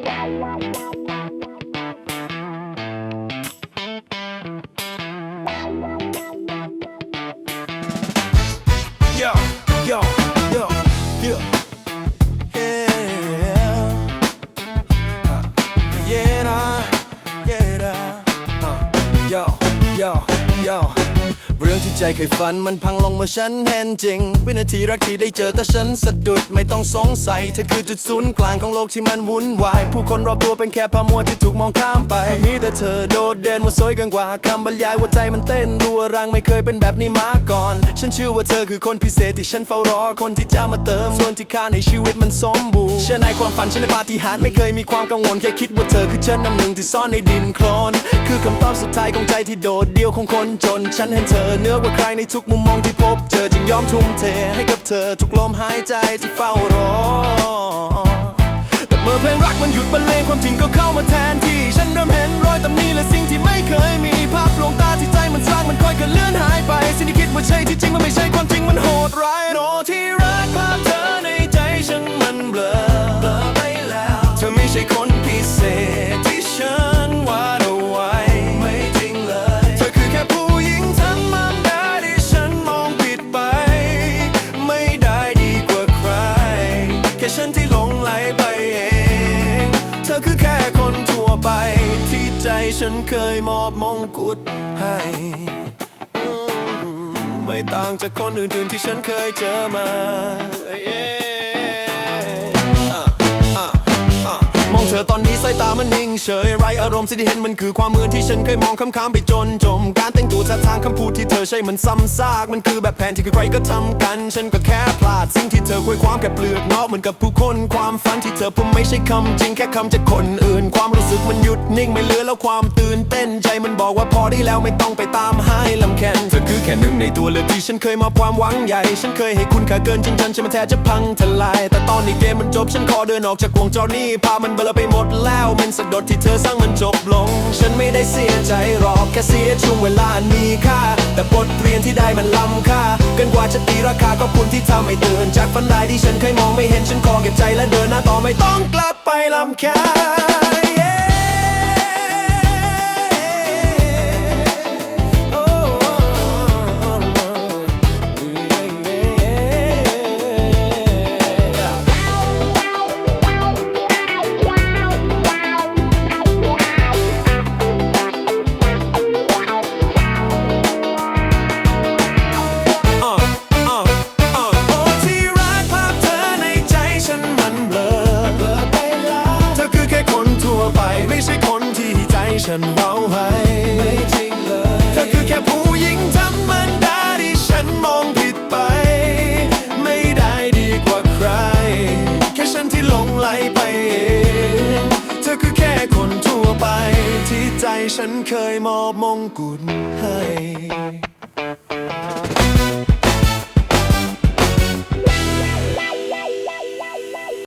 Yo, yo, yo, yo. Yeah. Uh, yeah, yeah. Uh, yo. เรื่องที่ใจเคยฝันมันพังลงเมื่อฉันเห็นจริง วินาทีแรักที่ได้เจอแต่ฉันสะดุดไม่ต้องสงสัยเธอคือจุดศูนย์กลางของโลกที่มันวุ่นวาย ผู้คนรอบตัวเป็นแค่พามัวที่ถูกมองข้ามไปมีแต่เธอ ดดเด่นว่าสวยเกินกว่าคำบรรยายว่าใจมันเต้นรัวรังไม่เคยเป็นแบบนี้มาก่อน ฉันเชื่อว่าเธอคือคนพิเศษที่ฉันเฝ้ารอคนที่จะมาเติมส่วนที่ขาดในชีวิตมันสมบูรณ์เชื่อในความฝันฉันในปาฏิหาริย์ไม่เคยมีความกังวลแค่คิดว่าเธอคือฉันน้ำหนึ่งที่ซ่อนในดินโคลนคือคำตอบสุดท้ายของใจที่โดดเดี่ยวของคนจน ฉันเห็นเธอเหนื้อกว่าใครในทุกมุมมองที่พบเจอจึงยอมทุ่มเทให้กับเธอทุกลมหายใจที่เฝ้ารอแต่เมื่อเพลงรักมันหยุดบรรเลงความจริงก็เข้ามาแทนที่ ว่าใช่ที่จริงมันไม่ใช่ความจริงมันโหดร้ายโนที่รักภาพเธอในใจฉันมันเบลอเบลอไปแล้ว เธอไม่ใช่คนพิเศษที่ฉันวาดเอาไว้ไม่จริงเลย เธอคือแค่ผู้หญิงธรรมดาที่ฉันมองผิดไป ไม่ได้ดีกว่าใคร แค่ฉันที่หลงไหลไปเอง เธอคือแค่คนทั่วไป ที่ใจฉันเคยมอบมงกุฎให้ ไม่ต่างจากคนอื่นๆที่ฉันเคยเจอมา Yeah อะอะอะมองเธอตอนนี้สายตามันนิ่งเฉยไรอารมณ์สิ่งที่เห็นมันคือความมือที่ฉันเคยมองค้ำๆไปจนจม การแต่งตัวช้า คำพูดที่เธอใช้มันซ้ำซาก มันคือแบบแผนที่ใครก็ทำกัน ฉันก็แค่พลาด สิ่งที่เธอคุยความแค่เปลือกนอกเหมือนกับผู้คนความฝันที่เธอพูดไม่ใช่คำจริงแค่คำจากคนอื่น ความรู้สึกมันหยุดนิ่งไม่เหลือแล้วความตื่นเต้นใจมันบอกว่าพอได้แล้วไม่ต้องไปตามให้ลำแค้นเธอคือแค่หนึ่งในตัวเลือกที่ฉันเคยมอบความหวังใหญ่ ฉันเคยให้คุณค่าเกินจนฉันฉันมันแทบจะพังทลาย แต่ตอนนี้เกมมันจบฉันขอเดินออกจากวงจรนี้ภามันเบลอไปหมดแล้วมันสะดดที่เธอสร้างมันจบลง ฉันไม่ได้เสียใจหรอกแค่เสียช่วงเวลาอันมีค่า แต่บทเรียนที่ได้มันล้ำค่าเกินกว่าจะตีราคาก็คุณที่ทำให้ตื่นจากฝันร้ายที่ฉันเคยมองไม่เห็นฉันขอเก็บใจและเดินหน้าต่อไม่ต้องกลับไปลำแค่ ฉันเว้าให้ไม่จริงเลยเธอคือแค่ผู้หญิงธรรมดาที่ฉันมองผิดไป ไม่ได้ดีกว่าใคร แค่ฉันที่หลงไหลไปเองเธอคือแค่คนทั่วไป ที่ใจฉันเคยมอบมงกุฎให้